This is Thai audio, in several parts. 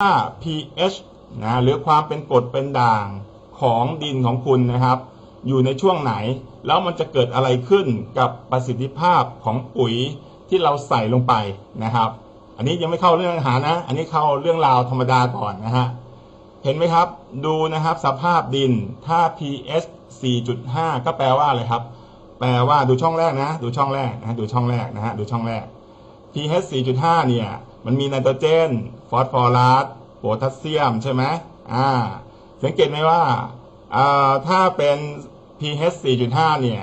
ค่า pH นะหรือความเป็นกรดเป็นด่างของดินของคุณนะครับ อยู่ในช่วงไหน แล้วมันจะเกิดอะไรขึ้นกับประสิทธิภาพของปุ๋ยที่เราใส่ลงไปนะครับ อันนี้ยังไม่เข้าเรื่องอาหารนะ อันนี้เข้าเรื่องราวธรรมดาก่อนนะฮะเห็นไหมครับดูนะครับสภาพดินถ้า pH 4.5 ก็แปลว่าอะไรครับ แปลว่าดูช่องแรกนะ ดูช่องแรกนะดูช่องแรกนะฮะดูช่องแรก pH 4.5 เนี่ย มันมีไนโตรเจน ฟอสฟอรัสโพแทสเซียมใช่ไหมอ่า สังเกตไหมว่าอ่าถ้าเป็น pH 4.5 เนี่ย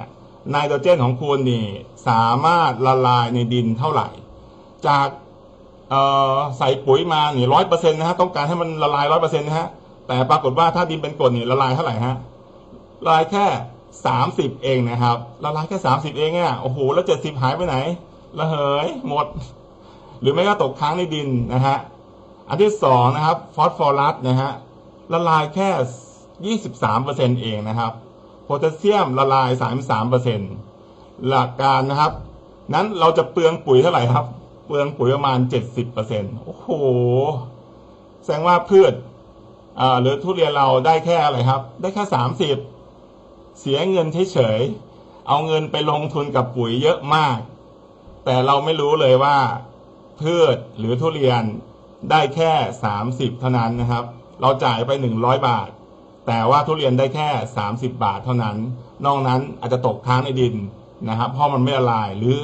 ไนโตรเจนของคุณนี่สามารถละลายในดินเท่าไหร่ จากเอ่อใส่ปุ๋ยมาเนี่ยร้อยเปอร์เซ็นต์นะฮะ ต้องการให้มันละลายร้อยเปอร์เซ็นต์นะฮะ แต่ปรากฏว่าถ้าดินเป็นกรดเนี่ยละลายเท่าไหร่ฮะ ละลายแค่สามสิบเองนะครับ ละลายแค่สามสิบเองอะ โอ้โห แล้วเจ็ดสิบหายไปไหน ระเหยหมด หรือไม่ก็ตกค้างในดินนะฮะอันที่สองนะครับฟอสฟอรัสนะฮะละลายแค่ยี่สิบสามเปอร์เซ็นเองนะครับโพแทสเซียมละลายสามสามเปอร์เซ็นหลักการนะครับ นั้นเราจะเปลืองปุ๋ยเท่าไหร่ครับ เปลืองปุ๋ยประมาณเจ็ดสิบเปอร์เซ็นโอ้โห แสดงว่าพืชอ่าหรือทุเรียนเราได้แค่อะไรครับ ได้แค่สามสิบเสียเงินเฉยๆเอาเงินไปลงทุนกับปุ๋ยเยอะมาก แต่เราไม่รู้เลยว่า พืชหรือทุเรียนได้แค่ 30 เท่านั้นนะครับ เราจ่ายไป 100 บาท แต่ว่าทุเรียนได้แค่ 30 บาทเท่านั้น นอกนั้นอาจจะตกค้างในดินนะครับ เพราะมันไม่ละลายหรือ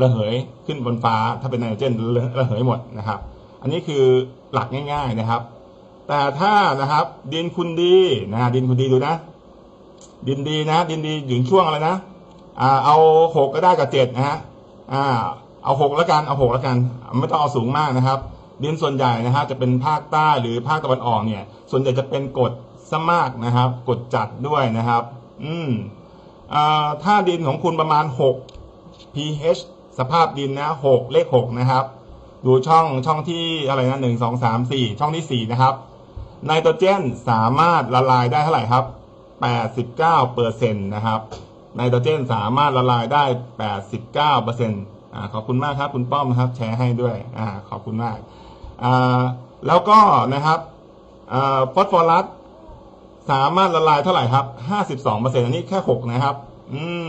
ระเหยขึ้นบนฟ้า ถ้าเป็นไนโตรเจนระเหยหมดนะครับ อันนี้คือหลักง่าย ๆนะครับ แต่ถ้านะครับดินคุณดีนะดินคุณดีดูนะ ดินดีนะ ดินดีอยู่ช่วงอะไรนะอ่าเอาหกก็ได้กับเจ็ดนะฮะ อ่า เอาหกแล้วกัน เอาหกแล้วกัน ไม่ต้องเอาสูงมากนะครับ ดินส่วนใหญ่นะฮะจะเป็นภาคใต้หรือภาคตะวันออกเนี่ย ส่วนใหญ่จะเป็นกรดซะมากนะครับกรดจัดด้วยนะครับ อืมอ่าถ้าดินของคุณประมาณหก pH สภาพดินนะหกเลขหกนะครับ ดูช่องช่องที่อะไรนะหนึ่งสองสามสี่ช่องที่สี่นะครับไนโตรเจนสามารถละลายได้เท่าไหร่ครับ89เปอร์เซ็นต์นะครับ ไนโตรเจนสามารถละลายได้ 89เปอร์เซ็นต์อ่าขอบคุณมากครับ คุณป้อมครับแชร์ให้ด้วยอ่าขอบคุณมากอ่าแล้วก็นะครับอ่าฟอสฟอรัสสามารถละลายเท่าไหร่ครับ 52เปอร์เซ็นต์อันนี้แค่ 6 นะครับ อืม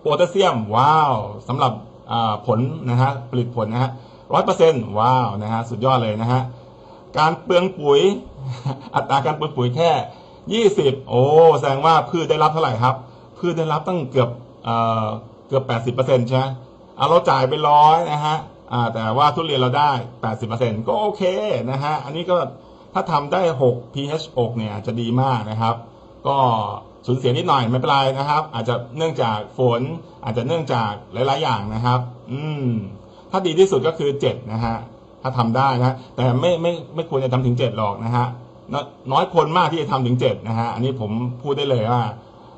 โพแทสเซียม ว้าวสำหรับอ่าผลนะฮะผลิตผลนะฮะร้อยเปอร์เซ็นต์ว้าวนะฮะสุดยอดเลยนะฮะการเปลืองปุ๋ย อัตราการเปลืองปุ๋ยแค่ยี่สิบโอ้แสดงว่าพืชได้รับเท่าไหร่ครับ พืชได้รับตั้งเกือบเอ่อเกือบแปดสิบเปอร์เซ็นต์ใช่ไหมเอาเราจ่ายไปร้อยนะฮะอ่าแต่ว่าทุเรียนเราได้แปดสิบเปอร์เซ็นต์ก็โอเคนะฮะอันนี้ก็ถ้าทำได้หก pH 6เนี่ยจะดีมากนะครับ ก็สูญเสียนิดหน่อยไม่เป็นไรนะครับ อาจจะเนื่องจากฝน อาจจะเนื่องจากหลาย ๆ อย่างนะครับ อืม ถ้าดีที่สุดก็คือเจ็ดนะฮะถ้าทำได้นะ แต่ไม่ไม่ไม่ควรจะทำถึงเจ็ดหรอกนะฮะน้อยน้อยคนมากที่จะทำถึงเจ็ดนะฮะอันนี้ผมพูดได้เลยว่า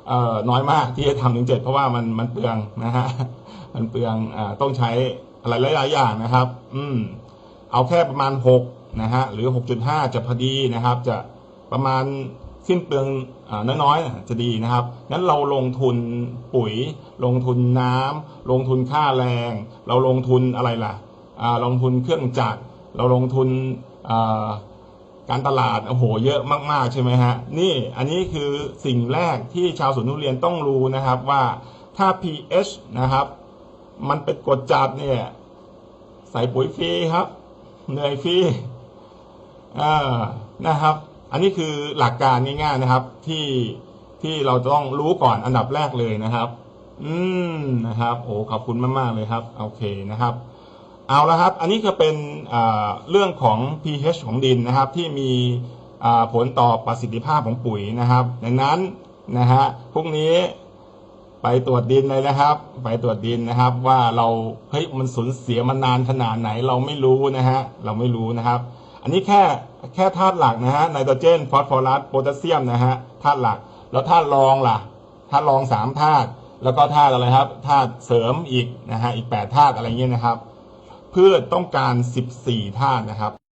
เอ่อน้อยมากที่จะทำถึงเจ็ดเพราะว่ามันมันเปลืองนะฮะมันเปลืองอ่าต้องใช้อะไรหลายๆอย่างนะครับ อืมเอาแค่ประมาณหกนะฮะหรือหกจุดห้าจะพอดีนะครับ จะประมาณสิ้นเปลืองอน้อยๆนะจะดีนะครับงั้นเราลงทุนปุ๋ย ลงทุนน้ำลงทุนค่าแรง เราลงทุนอะไรล่ะอ่าลงทุนเครื่องจักรเราลงทุนอ่า การตลาดโอ้โหเยอะมากๆใช่ไหมฮะนี่อันนี้คือสิ่งแรกที่ชาวสวนทุเรียนต้องรู้นะครับว่าถ้า pH นะครับ มันเป็นกดจัดเนี่ย ใส่ปุ๋ยฟรีครับเหนื่อยฟรีอ่านะครับ อันนี้คือหลักการง่ายๆนะครับ ที่ที่เราต้องรู้ก่อนอันดับแรกเลยนะครับ อืมนะครับ โอ้ขอบคุณมากๆเลยครับ โอเคนะครับ เอาละครับ อันนี้ก็เป็นเรื่องของ pH ของดินนะครับที่มีผลต่อประสิทธิภาพของปุ๋ยนะครับ ดังนั้นนะฮะพรุ่งนี้ไปตรวจดินเลยนะครับ ไปตรวจดินนะครับ ว่าเราเฮ้ยมันสูญเสียมานานขนาดไหนเราไม่รู้นะฮะเราไม่รู้นะครับ อันนี้แค่แค่ธาตุหลักนะฮะไนโตรเจนฟอสฟอรัสโพแทสเซียมนะฮะธาตุหลัก แล้วธาตุรองล่ะธาตุรองสามธาตุแล้วก็ธาตุอะไรครับธาตุเสริมอีกนะฮะอีกแปดธาตุอะไรเงี้ยนะครับ เพื่อต้องการ 14 ท่านะครับ